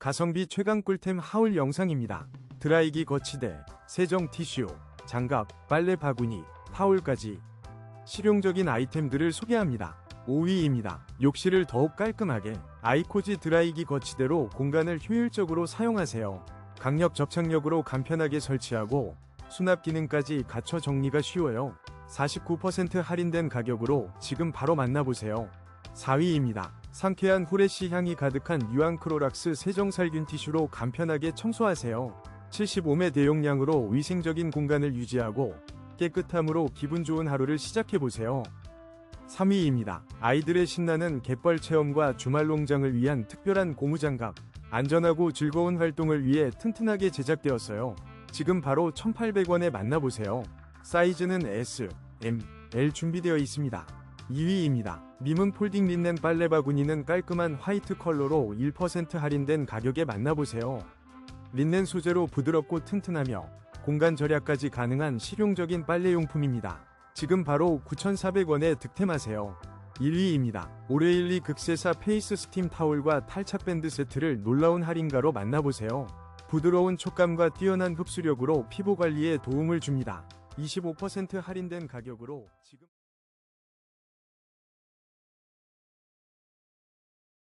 가성비 최강 꿀템 하울 영상입니다. 드라이기 거치대, 세정 티슈, 장갑, 빨래 바구니, 타올까지 실용적인 아이템들을 소개합니다. 5위입니다. 욕실을 더욱 깔끔하게 아이코지 드라이기 거치대로 공간을 효율적으로 사용하세요. 강력 접착력으로 간편하게 설치하고 수납 기능까지 갖춰 정리가 쉬워요. 49% 할인된 가격으로 지금 바로 만나보세요. 4위입니다. 상쾌한 후레쉬 향이 가득한 유앙크로락스 세정살균 티슈로 간편하게 청소하세요. 75매 대용량으로 위생적인 공간을 유지하고 깨끗함으로 기분 좋은 하루를 시작해보세요. 3위입니다. 아이들의 신나는 갯벌 체험과 주말 농장을 위한 특별한 고무장갑. 안전하고 즐거운 활동을 위해 튼튼하게 제작되었어요. 지금 바로 1,800원에 만나보세요. 사이즈는 S, M, L 준비되어 있습니다. 2위입니다. 미문 폴딩 린넨 빨래 바구니는 깔끔한 화이트 컬러로 1% 할인된 가격에 만나보세요. 린넨 소재로 부드럽고 튼튼하며 공간 절약까지 가능한 실용적인 빨래용품입니다. 지금 바로 9,400원에 득템하세요. 1위입니다. 오레일리 극세사 페이스 스팀 타올과 탈착 밴드 세트를 놀라운 할인가로 만나보세요. 부드러운 촉감과 뛰어난 흡수력으로 피부 관리에 도움을 줍니다. 25% 할인된 가격으로 지금